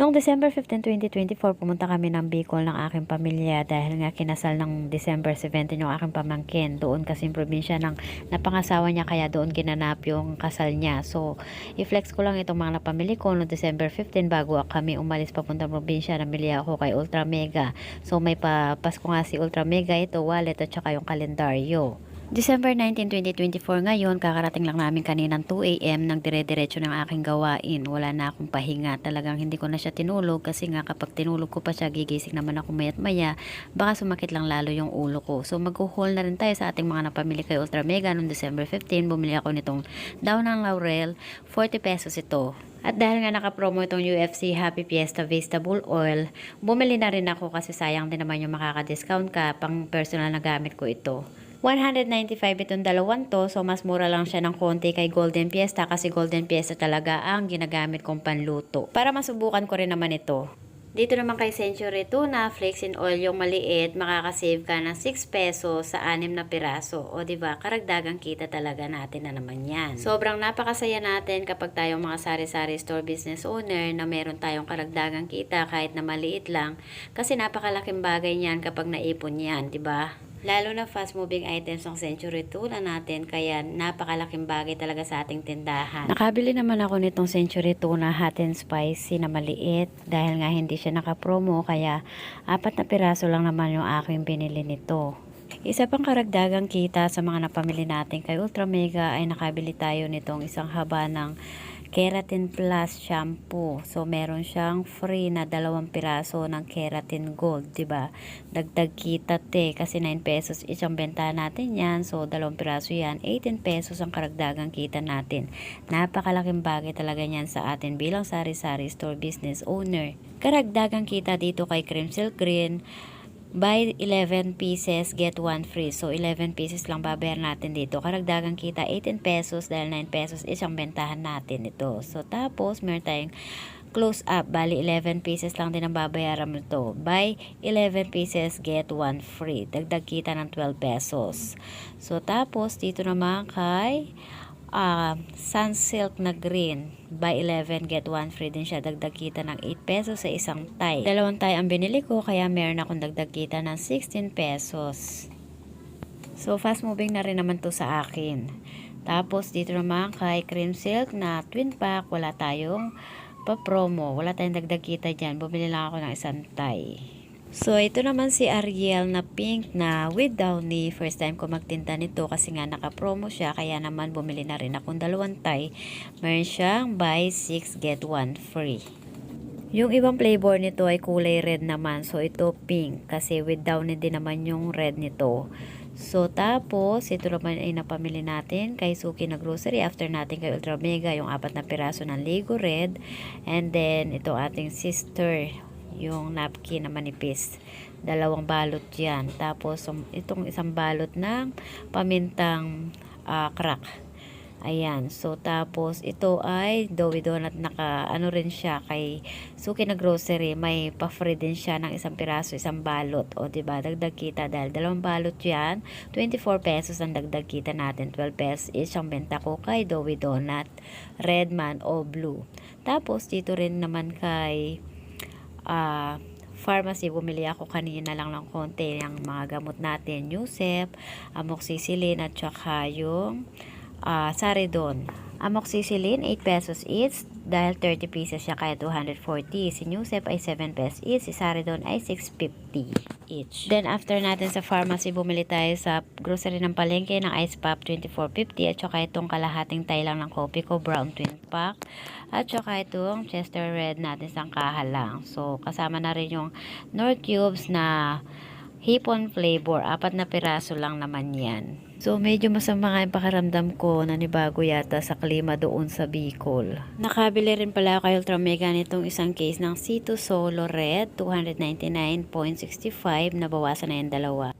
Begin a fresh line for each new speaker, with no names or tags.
Noong December 15, 2024, pumunta kami ng Bicol ng aking pamilya dahil nga kinasal ng December 17 yung aking pamangkin. Doon kasi probinsya ng napangasawa niya kaya doon ginanap yung kasal niya. So, i-flex ko lang itong mga napamili ko noong December 15 bago kami umalis papuntang probinsya. Namili ako kay Ultra Mega. So, may papasko nga si Ultra Mega ito, wallet at saka yung kalendaryo. December 19, 2024 ngayon, kakarating lang namin kaninang 2 a.m. nang dire-diretso ng aking gawain. Wala na akong pahinga. Talagang hindi ko na siya tinulog kasi nga kapag tinulog ko pa siya, gigising naman ako mayat maya. Baka sumakit lang lalo yung ulo ko. So mag-haul na rin tayo sa ating mga napamili kay Ultra Mega noong December 15. Bumili ako nitong daw ng laurel. 40 pesos ito. At dahil nga nakapromo itong UFC Happy Fiesta Vegetable Oil, bumili na rin ako kasi sayang din naman yung makaka-discount ka pang personal na gamit ko ito. 195 itong dalawang to, so mas mura lang siya ng konti kay Golden Fiesta kasi Golden Fiesta talaga ang ginagamit kong panluto. Para masubukan ko rin naman ito. Dito naman kay Century Tuna, Flakes in Oil yung maliit, makakasave ka ng 6 pesos sa 6 na piraso. O ba karagdagang kita talaga natin na naman yan. Sobrang napakasaya natin kapag tayong mga sari-sari store business owner na meron tayong karagdagang kita kahit na maliit lang. Kasi napakalaking bagay niyan kapag naipon yan, ba? Lalo na fast moving items ng Century Tuna natin kaya napakalaking bagay talaga sa ating tindahan. Nakabili naman ako nitong Century Tuna Hot and Spicy na maliit dahil nga hindi siya nakapromo kaya apat na piraso lang naman yung aking binili nito. Isa pang karagdagang kita sa mga napamili natin kay Ultra Mega ay nakabili tayo nitong isang haba ng Keratin Plus shampoo. So, meron siyang free na dalawang piraso ng Keratin Gold, ba? Dagdag kita te kasi 9 pesos isang benta natin 'yan. So, dalawang piraso 'yan, 18 pesos ang karagdagang kita natin. Napakalaking bagay talaga niyan sa atin bilang sari-sari store business owner. Karagdagang kita dito kay Cream Silk Green buy 11 pieces, get 1 free. So, 11 pieces lang babayaran natin dito. Karagdagang kita, 18 pesos dahil 9 pesos isang bentahan natin ito. So, tapos, meron tayong close up. Bali, 11 pieces lang din ang babayaran mo ito. Buy 11 pieces, get 1 free. Dagdag kita ng 12 pesos. So, tapos, dito naman kay uh, Sunsilk na green. Buy 11, get 1 free din siya. Dagdag kita ng 8 pesos sa isang tie. Dalawang tie ang binili ko, kaya meron akong dagdag kita ng 16 pesos. So, fast moving na rin naman to sa akin. Tapos, dito naman kay Cream Silk na twin pack, wala tayong pa-promo. Wala tayong dagdag kita dyan. Bumili lang ako ng isang tie. So, ito naman si Ariel na pink na with downy. First time ko magtinda nito kasi nga naka-promo siya. Kaya naman bumili na rin akong dalawang tie. Meron siyang buy 6 get 1 free. Yung ibang flavor nito ay kulay red naman. So, ito pink. Kasi with downy din naman yung red nito. So, tapos, ito naman ay napamili natin kay Suki na grocery. After natin kay Ultra Mega, yung apat na piraso ng Lego Red. And then, ito ating sister, yung napkin na manipis. Dalawang balot yan. Tapos, um, itong isang balot ng pamintang uh, crack. Ayan. So, tapos, ito ay doughy donut. Naka, ano rin siya kay Suki na grocery. May pa-free din siya ng isang piraso, isang balot. O, diba? Dagdag kita dahil dalawang balot yan. 24 pesos ang dagdag kita natin. 12 pesos is ang benta ko kay doughy donut. Red man o blue. Tapos, dito rin naman kay uh, pharmacy, bumili ako kanina lang ng konti ng mga gamot natin, Yusef, amoxicillin at saka yung uh, Saridon. Amoxicillin, 8 pesos each dahil 30 pieces siya kaya 240. Si Newsep ay 7 pesos each. Si Saridon ay 650 each. Then after natin sa pharmacy, bumili tayo sa grocery ng palengke ng ice pop 2450 at saka itong kalahating tayo lang ng kopi ko brown twin pack at saka itong Chester Red natin sang kaha lang. So kasama na rin yung North Cubes na hipon flavor. Apat na piraso lang naman yan. So, medyo masama nga yung pakiramdam ko na nibago yata sa klima doon sa Bicol. Nakabili rin pala ako kay Ultramega nitong isang case ng C2 Solo Red, 299.65, nabawasan na yung dalawa.